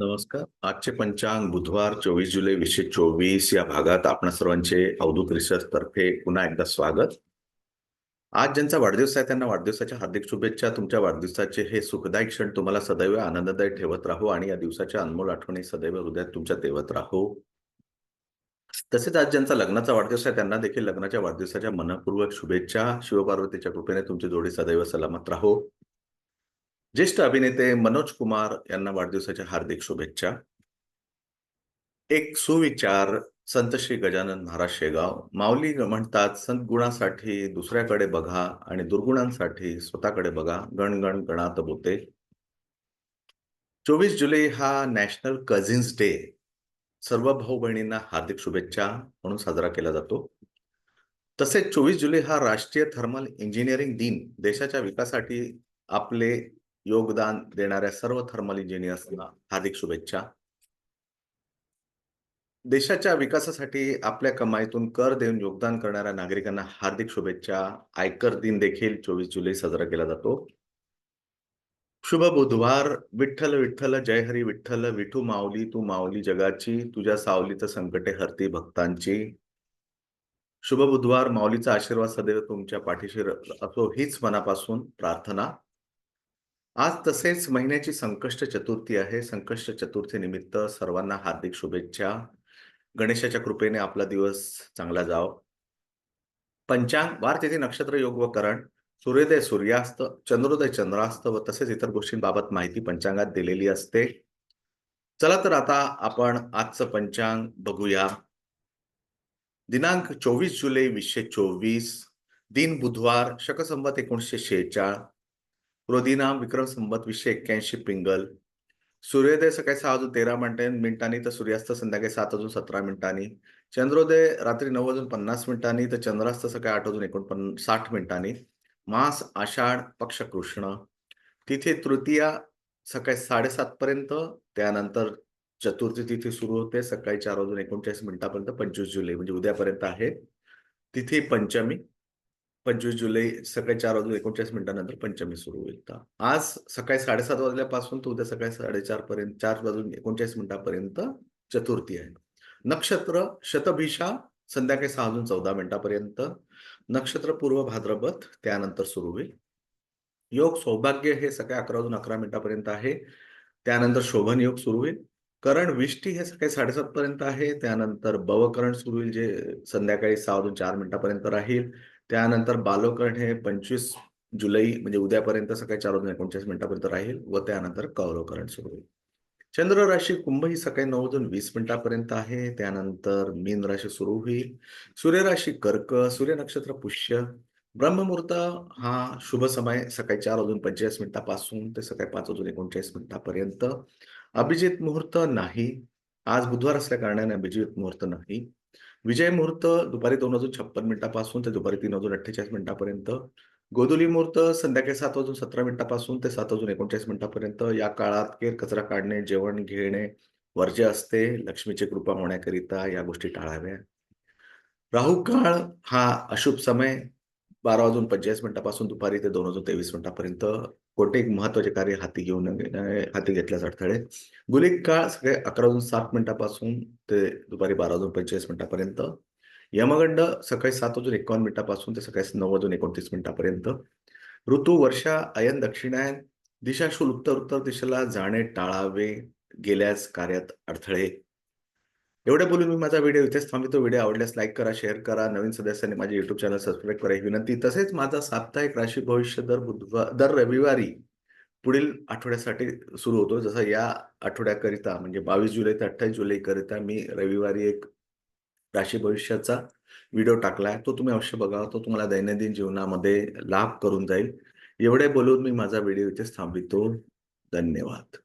नमस्कार. आजचे पंचांग बुधवार चोवीस जुलै वीसशे चोवीस या भागात आपण सर्वांचे अवधूत रिसर्च तर्फे पुन्हा एकदा स्वागत. आज ज्यांचा वाढदिवस आहे त्यांना वाढदिवसाच्या हार्दिक शुभेच्छा. तुमच्या वाढदिवसाचे हे सुखदायी क्षण तुम्हाला सदैव आनंददायी ठेवत राहू आणि या दिवसाच्या अनमोल आठवणी सदैव हृदयात तुमच्या देवत राहू. तसेच आज ज्यांचा लग्नाचा वाढदिवस आहे त्यांना देखील लग्नाच्या वाढदिवसाच्या मनपूर्वक शुभेच्छा. शिवपार्वतीच्या कृपेने तुमची जोडी सदैव सलामत राहो. ज्येष्ठ अभिनेते मनोज कुमार यांना वाढदिवसाच्या हार्दिक शुभेच्छा. एक सुविचार संत श्री गजानन महाराज शेगाव. माऊली म्हणतात संत गुणासाठी दुसऱ्याकडे बघा आणि दुर्गुणांसाठी स्वतःकडे बघा. गण गण गणात बोते. चोवीस जुलै हा नॅशनल कझिन्स डे. सर्व भाऊ बहिणींना हार्दिक शुभेच्छा म्हणून साजरा केला जातो. तसेच चोवीस जुलै हा राष्ट्रीय थर्मल इंजिनिअरिंग दिन. देशाच्या विकासासाठी आपले योगदान देणाऱ्या सर्व थर्मल इंजिनियर्सना हार्दिक शुभेच्छा. देशाच्या विकासासाठी आपल्या कमाईतून कर देऊन योगदान करणाऱ्या नागरिकांना हार्दिक शुभेच्छा. आयकर दिन देखील चोवीस जुलै साजरा केला जातो. शुभ बुधवार. विठ्ठल विठ्ठल जय हरी विठ्ठल. विठू माऊली तू माऊली जगाची. तुझ्या सावलीचं संकटे हरती भक्तांची. शुभ बुधवार. माऊलीचा आशीर्वाद सदैव तुमच्या पाठीशी असो हीच मनापासून प्रार्थना. आज तसेच महिन्याची संकष्ट चतुर्थी आहे. संकष्ट चतुर्थी निमित्त सर्वांना हार्दिक शुभेच्छा. गणेशाच्या कृपेने आपला दिवस चांगला जाव. पंचांग वार तिथी नक्षत्र योग व करण सूर्योदय सूर्यास्त चंद्रोदय चंद्रास्त व तसेच इतर गोष्टींबाबत माहिती पंचांगात दिलेली असते. चला तर आता आपण आजचं पंचांग बघूया. दिनांक चोवीस जुलै वीसशे चोवीस दिन बुधवार शकसंबत एकोणीसशे शेहेचाळ रोदिनाम विक्रम संबत वीसशे एक्क्याऐंशी पिंगल. सूर्योदय सकाळी सहा वाजून तेरा मिनिटे मिनिटांनी तर सूर्यास्त संध्याकाळी सात वाजून सतरा मिनिटांनी. चंद्रोदय रात्री नऊ वाजून पन्नास मिनिटांनी तर चंद्रास्त सकाळी आठ वाजून एकोणपन्न साठ मिनिटांनी. मास आषाढ पक्ष कृष्ण. तिथे तृतीया सकाळी साडेसात पर्यंत त्यानंतर चतुर्थी तिथी सुरू होते सकाळी चार वाजून एकोणचाळीस मिनिटापर्यंत पंचवीस जुलै म्हणजे उद्यापर्यंत आहे. तिथे पंचमी पंचवीस जुलै सकाळी चार वाजून एकोणचाळीस मिनिटानंतर पंचमी सुरू होईल. तर आज सकाळी साडेसात वाजल्यापासून तर उद्या सकाळी साडेचार पर्यंत चार वाजून एकोणचाळीस मिनिटापर्यंत चतुर्थी आहे. नक्षत्र शतभिषा संध्याकाळी सहा वाजून चौदा मिनिटापर्यंत. नक्षत्र पूर्व भाद्रपद त्यानंतर सुरू होईल. योग सौभाग्य हे सकाळी अकरा वाजून अकरा मिनिटापर्यंत आहे. त्यानंतर शोभन योग सुरू होईल. करण विष्टी हे सकाळी साडेसात पर्यंत आहे. त्यानंतर बवकरण सुरू होईल जे संध्याकाळी सहा वाजून चार मिनिटापर्यंत राहील. त्यानंतर बालोकरण हे पंचवीस जुलै म्हणजे उद्यापर्यंत सकाळी चार वाजून एकोणचाळीस मिनिटापर्यंत राहील व त्यानंतर कौरवकरण सुरू होईल. चंद्र राशी कुंभ ही सकाळी नऊ वाजून वीस मिनिटापर्यंत आहे. त्यानंतर मीन राशी सुरू होईल. सूर्य राशी कर्क सूर्य नक्षत्र पुष्य ब्रह्ममुहूर्त हा शुभ समय सकाळी चार वाजून पंचेचाळीस मिनिटापासून ते सकाळी पाच वाजून एकोणचाळीस मिनिटापर्यंत. अभिजित मुहूर्त नाही. आज बुधवार असल्या कारणाने अभिजित मुहूर्त नाही. विजय मुहूर्त दुपारी दोन वाजून छप्पन मिनिटापासून ते दुपारी तीन वाजून अठ्ठेचाळीस मिनिटापर्यंत. गोधुली मुहूर्त संध्याकाळी सात वाजून सतरा मिनिटापासून ते सात वाजून एकोणचाळीस मिनिटापर्यंत. या काळात केर कचरा काढणे जेवण घेणे वर्ज्य असते लक्ष्मीची कृपा होण्याकरिता या गोष्टी टाळाव्या. राहू काळ हा अशुभ समय. बारा वाजून पंचेचाळीस मिनिटापासून दुपारी ते दोन वाजून तेवीस मिनिटापर्यंत एक महत्त्वाचे कार्य हाती घेऊन हाती घेतल्यास अडथळे. गुलिक काळ सगळे अकरा वाजून सात मिनिटापासून ते दुपारी बारा वाजून पंचेचाळीस मिनिटापर्यंत. यमगंड सकाळी सात वाजून एकावन्न मिनिटापासून ते सकाळी नऊ वाजून एकोणतीस मिनिटापर्यंत. ऋतू वर्षा अयन दक्षिणायन दिशाशूल उत्तर उत्तर दिशेला जाणे टाळावे गेल्यास कार्यात अडथळे. एवढे बोलून मी माझा व्हिडिओ इथेच थांबतो व्हिडिओ आवडल्यास लाईक करा शेअर करा. नवीन सदस्यांनी माझे युट्यूब चॅनल सबस्क्राईब करा. ही विनंती. तसेच माझा साप्ताहिक राशी भविष्य दर बुधवार दर रविवारी पुढील आठवड्यासाठी सुरू होतो. जसं या आठवड्याकरिता म्हणजे बावीस जुलै ते अठ्ठावीस जुलैकरिता मी रविवारी एक राशी भविष्याचा व्हिडिओ टाकलाय. तो तुम्ही अवश्य बघा तो तुम्हाला दैनंदिन जीवनामध्ये लाभ करून जाईल. एवढे बोलून मी माझा व्हिडिओ इथेच थांबवितो. धन्यवाद.